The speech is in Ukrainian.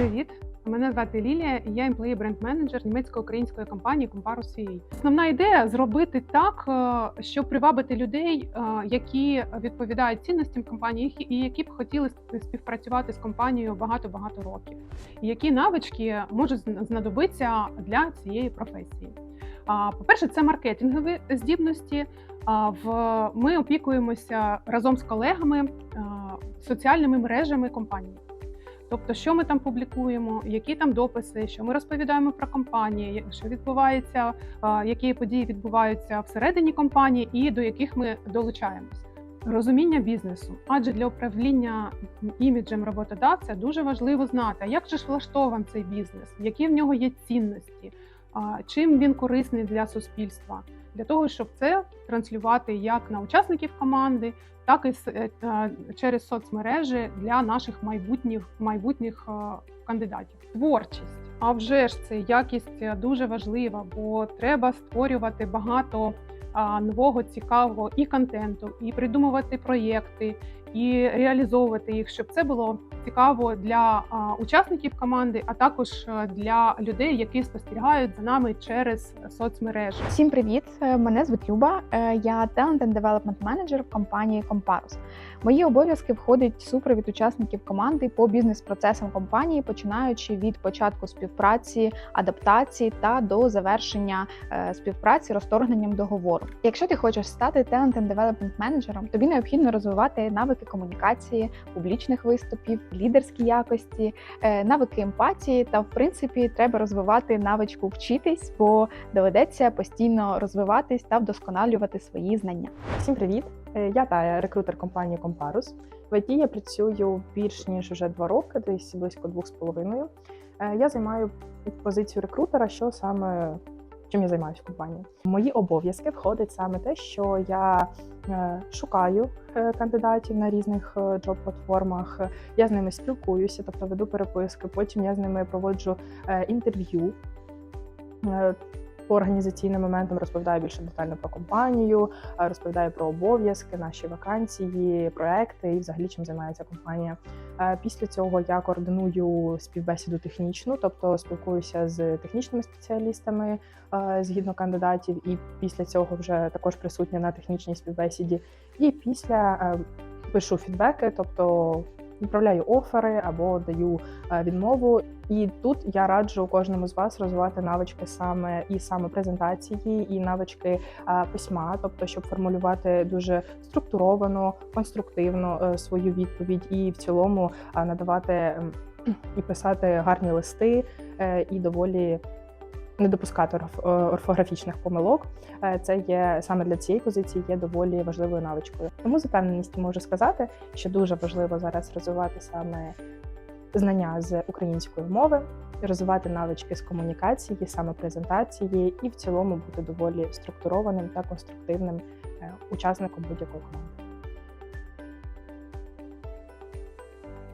Привіт! Мене звати Лілія, і я емплеї бренд-менеджер німецько-української компанії Comparus UA. Основна ідея зробити так, е, щоб привабити людей, е, які відповідають цінностям компанії, і які б хотіли співпрацювати з компанією багато-багато років. І які навички можуть знадобитися для цієї професії. По-перше, це маркетингові здібності. В ми опікуємося разом з колегами соціальними мережами компанії. Тобто, що ми там публікуємо, які там дописи, що ми розповідаємо про компанії, що відбувається, які події відбуваються всередині компанії, і до яких ми долучаємось. Розуміння бізнесу, адже для управління іміджем роботодавця дуже важливо знати, як же ж влаштований цей бізнес, які в нього є цінності, чим він корисний для суспільства, для того, щоб це транслювати як на учасників команди, так і е, через соцмережі для наших майбутніх майбутніх е, кандидатів. Творчість. А вже ж це якість дуже важлива, бо треба створювати багато нового цікавого і контенту, і придумувати проєкти, і реалізовувати їх, щоб це було цікаво для учасників команди, а також е, для людей, які спостерігають за нами через соцмережі. Всім привіт! Е, Мене звуть Люба. Е, Я Talent and Development Manager в компанії Comparus. Мої обов'язки входить супровід учасників команди по бізнес-процесам компанії, починаючи від початку співпраці, адаптації та до завершення співпраці розторгненням договору. Якщо ти хочеш стати Talent and Development менеджером, тобі необхідно розвивати навики комунікації, публічних виступів, лідерські якості, е, навики емпатії та, в принципі, треба розвивати навичку вчитись, бо доведеться постійно розвиватись та вдосконалювати свої знання. Всім привіт! Е, Я Тая, рекрутер компанії Comparus. В ІТ я працюю більш ніж вже два роки, десь близько двох з половиною. Е, Я займаю позицію рекрутера, що саме чим я займаюся в компанії. Мої обов'язки входить саме те, що я е, шукаю е, кандидатів на різних е, джоб-платформах. Я з ними спілкуюся, тобто веду переписки. Потім я з ними проводжу інтерв'ю. По організаційним моментам розповідаю більше детально про компанію, е, розповідаю про обов'язки, наші вакансії, проекти і взагалі чим займається компанія. Е, Після цього я координую співбесіду технічну, тобто спілкуюся з технічними спеціалістами е, згідно кандидатів, і після цього вже також присутня на технічній співбесіді. І після пишу фідбеки, тобто відправляю офери або даю е, відмову. І тут я раджу кожному з вас розвивати навички саме і саме презентації, і навички е, письма, тобто, щоб формулювати дуже структуровано, конструктивно е, свою відповідь, і в цілому надавати ем, і писати гарні листи, і доволі. Не допускати е, орфографічних помилок, Е, це є саме для цієї позиції є доволі важливою навичкою. Тому з упевненістю можу сказати, що дуже важливо зараз розвивати саме знання з української мови, розвивати навички з комунікації, саме презентації, і в цілому бути доволі структурованим та конструктивним е, учасником будь-якої команди.